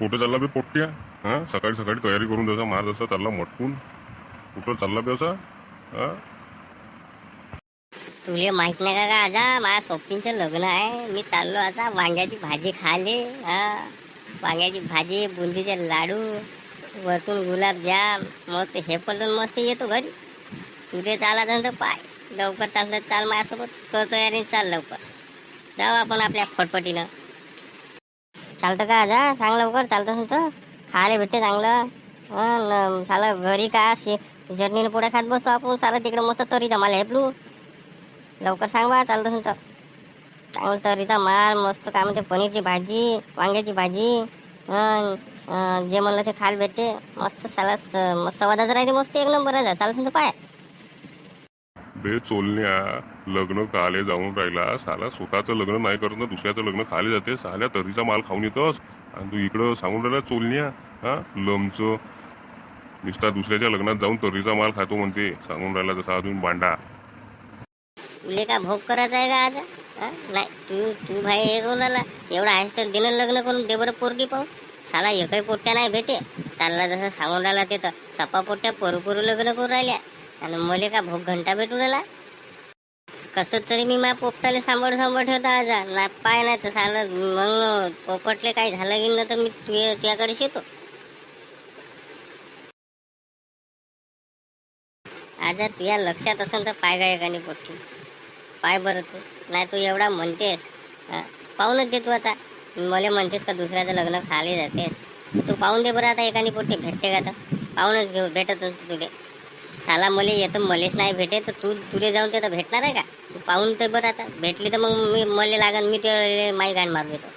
कुठं चालला बे पोट्ट्या? हा? सकाळी सकाळी तयारी करून जसा मार जसा चालला मटकून. कुठं चालला बे असा? हा? तुले माहीत नाही का का आजा माझ्या सोबतींचं लग्न आहे. मी चाललो आता वांग्याची भाजी खाले हा? वांग्याची भाजी बुंदीचे लाडू वरतून गुलाबजाम मस्त हे पलटून मस्त येतो घरी. तुले चाला तर पाय. लवकर चालतं चाल माझ्यासोबत. करतो आणि चाल लवकर. जाऊ आपण आपल्या फटफटीनं. चालतं का आजा सांग लवकर चालतं तर. खायला भेटते चांगलं. न- साला घरी का शे चटणीनं पोळ्या खात बसतो आपण? साला तिकडे मस्त तरी जमाला हेपलू लवकर सांग बा चालतं असेल तर. चांगलं तरीचा माल मस्त काय म्हणते पनीरची भाजी वांग्याची भाजी जे म्हणलं ते खायला भेटते. मस्त साला स- मस्त स्वादाचं राहते मस्त एक नंबर आहे चालतं तर पाय. बे चोलण्या लग्न काले जाऊन राहिला. साला स्वतःचं लग्न नाही करत ना दुसऱ्याचं लग्न खाले जाते. साल्या तरीचा माल खाऊन येतोस. आणि तू इकडं सांगून राहिला चोलण्या. हा? लमचं. नुसता दुसऱ्याच्या लग्नात जाऊन तरीचा माल खातो म्हणते. सांगून राहिला जसा अजून बांडा तुले का भोग करायचा आहे का आज? नाही तू तू भाई हे करून राहिला एवढा आहेस तर दिलं लग्न करून दे बरं पोरगी पाहू साला एकही पोट्या नाही भेटे. चालला जसं सांगून राहिला ते तर. सपा पोट्या पोरू पोरू लग्न करून राहिल्या. आणि मले का भोग घंटा भेटून राहिला? कसं तरी मी माझ्या पोपटाला सांभाळ सांभाळ ठेवता आज. ना पाय नाही तर साला मग पोपटले काही झालं की ना तर मी तुझ्या तुझ्याकडे येतो. आज तुझ्या लक्षात असेल तर पाय काय एकाने पोट्टी पाय बरं तू. नाही तू एवढा म्हणतेस. पाहूनच दे तू आता. मला म्हणतेस का दुसऱ्याचं लग्न खाली जातेस. तू पाहून दे बरं आता एकाने पोट्टी भेटते का आता? पाहूनच घेऊ भेटत तुले. साला मले येतो मलेच नाही भेटे तर तू तुले जाऊन ते तर भेटणार आहे का? तू पाहून ते बरं आता. भेटली तर मग मी मले लागन मी ते माई गाण मारून येतो.